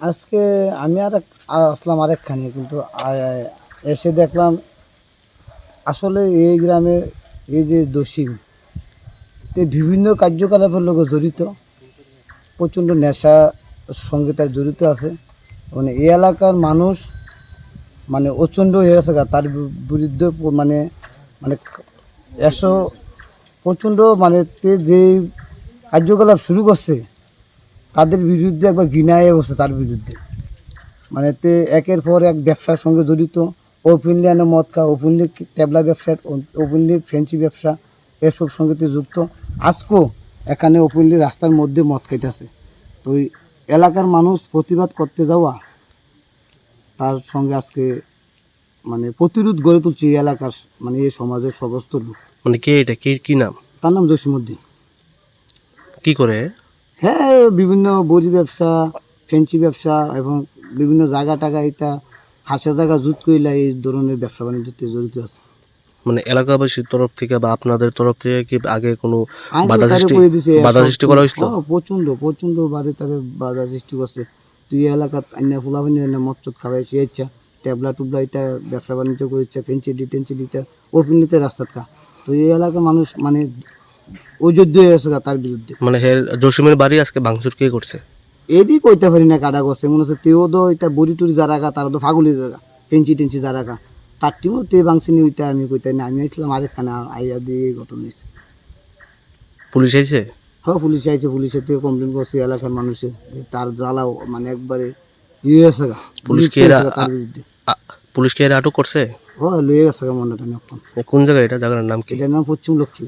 আজকে আমি আর এক- আর আসলাম আরেকখানে, কিন্তু এসে দেখলাম আসলে এই গ্রামে এই যে দোষী, তে বিভিন্ন কার্যকলাপের লোক জড়িত। প্রচণ্ড নেশা সঙ্গে তার জড়িত আছে। মানে এই এলাকার মানুষ মানে প্রচণ্ড হয়ে গেছে তার বিরুদ্ধে মানে মানে এসো প্রচণ্ড মানে যে কার্যকলাপ শুরু করছে তাদের বিরুদ্ধে একবার ঘৃণায় বসে তার বিরুদ্ধে। মানে তে একের পর এক ব্যবসার সঙ্গে জড়িত। ওপেনলি আনে মদ খা ওপেনলি ট্যাবলা ব্যবসা ওপেনলি ফ্রেঞ্চি ব্যবসা এসব সঙ্গে তে যুক্ত। আজকেও এখানে ওপেনলি রাস্তার মধ্যে মদ খাইতেছে। তো ওই এলাকার মানুষ প্রতিবাদ করতে যাওয়া তার সঙ্গে আজকে মানে প্রতিরোধ গড়ে তুলছে এই এলাকার মানে এই সমাজের সমস্ত লোক। মানে কে এটা? কে কি নাম? তার নাম জসিমুদ্দিন কি করে? হ্যাঁ বিভিন্ন বড়ি ব্যবসা ফেন্সি ব্যবসা এবং বিভিন্ন জায়গা টাকা এটা খাসা জায়গা জুত কইলা এই ধরনের ব্যবসা বাণিজ্যতে জড়িত আছে। মানে এলাকাবাসীর তরফ থেকে বা আপনাদের তরফ থেকে কি আগে কোনো বাধা সৃষ্টি বাধা সৃষ্টি করা হয়েছিল? হ্যাঁ, প্রচণ্ড প্রচণ্ড বাদে তাদের বাধা সৃষ্টি করছে। তুই এলাকাত আইনা ফুলাবানি আইনা মচ্চত খাওয়াইছে ইচ্ছা। ট্যাবলা টুবলা এটা ব্যবসা বাণিজ্য করেছে ফেন্সি ডি টেন্সি দিতে ওপেনলিতে রাস্তাত খা তো এই এলাকার মানুষ মানে তার বিরুদ্ধে। মানে হের জসিমের বাড়ি আজকে ভাঙচুর কে করছে? এদি কইতে পারি না কাটা করছে মনে হচ্ছে তেও তো এটা বড়ি টুরি যারা গা তারা তো ফাগুলি জায়গা টেনচি টেনচি যারা গা। তার টিমও তে বাংসিনি ওইটা আমি কইতাই না আমি আসলাম আরেকখানে আইয়া দিয়ে ঘটনা হয়েছে পুলিশ আইছে? হ্যাঁ পুলিশ আইছে পুলিশের থেকে কমপ্লেন করছে এলাকার মানুষে তার জ্বালাও মানে একবারে ইয়ে গেছে গা পুলিশ কি বিরক্ত এরা- হয়েছে গা তার বিরুদ্ধে। পুলিশ কি এর আটক করছে? হ্যাঁ লয়ে গেছে গা টানে কোন জায়গায় এটা? জায়গার নাম কি? এটার নাম পশ্চিম লক্ষ্মী।